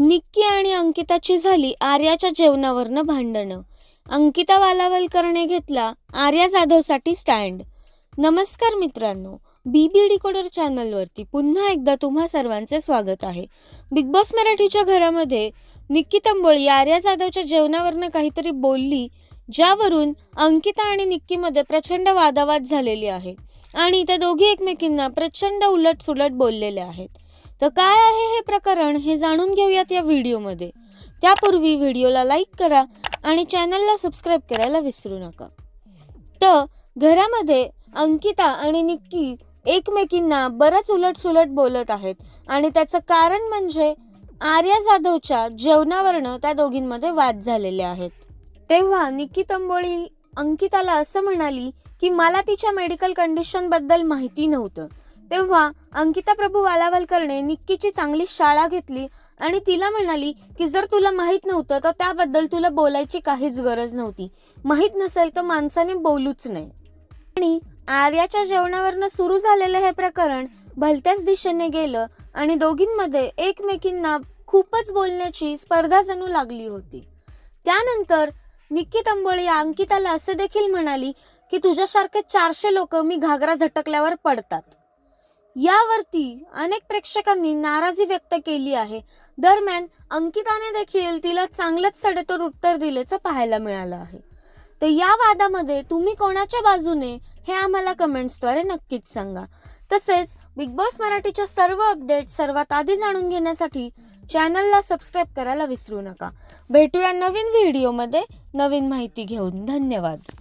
निक्की आणि अंकिताची झाली आर्याच्या जेवणावरनं भांडणं. अंकिता वालावलकरने घेतला आर्या जाधवसाठी स्टँड. नमस्कार मित्रांनो बी बी डिकोडर चॅनलवरती पुन्हा एकदा तुम्हा सर्वांचे स्वागत आहे. बिग बॉस मराठीच्या घरामध्ये निक्की तंबोळी आर्या जाधवच्या जेवणावरनं काहीतरी बोलली ज्यावरून अंकिता आणि निक्कीमध्ये प्रचंड वादावाद झालेली आहे. आणि त्या दोघी एकमेकींना प्रचंड उलट सुलट बोललेल्या आहेत. तर काय आहे हे प्रकरण हे जाणून घेऊयात या व्हिडिओमध्ये. त्यापूर्वी व्हिडिओला लाईक करा आणि चॅनलला सबस्क्राईब करायला विसरू नका. तर घरामध्ये अंकिता आणि निक्की एकमेकींना बरंच उलटसुलट बोलत आहेत आणि त्याचं कारण म्हणजे आर्या जाधवच्या जेवणावरनं त्या दोघींमध्ये वाद झालेले आहेत. तेव्हा निक्की तंबोळी अंकिताला असं म्हणाली की मला तिच्या मेडिकल कंडिशनबद्दल माहिती नव्हतं. तेव्हा अंकिता प्रभू वालावलकरने निक्कीची चांगली शाळा घेतली आणि तिला म्हणाली की जर तुला माहीत नव्हतं तर त्याबद्दल तुला बोलायची काहीच गरज नव्हती. माहीत नसेल तर माणसाने बोलूच नाही आणि आर्याच्या जेवणावरनं सुरू झालेलं हे प्रकरण भलत्याच दिशेने गेलं आणि दोघींमध्ये एकमेकींना खूपच बोलण्याची स्पर्धा जणू लागली होती. त्यानंतर निक्की तंबोळी अंकिताला असं देखील म्हणाली की तुझ्यासारखे चारशे लोक मी घागरा झटकल्यावर पडतात. यावरती अनेक प्रेक्षकांनी नाराजी व्यक्त केली आहे. दरम्यान अंकिताने देखील तिला चांगलंच सडेतोड उत्तर दिल्याचं पाहायला मिळालं आहे. तर या वादामध्ये तुम्ही कोणाच्या बाजूने हे आम्हाला कमेंट्सद्वारे नक्कीच सांगा. तसेच बिग बॉस मराठीच्या सर्व अपडेट सर्वात आधी जाणून घेण्यासाठी चॅनलला सबस्क्राईब करायला विसरू नका. भेटूया नवीन व्हिडिओमध्ये. नवीन माहिती घेऊन धन्यवाद.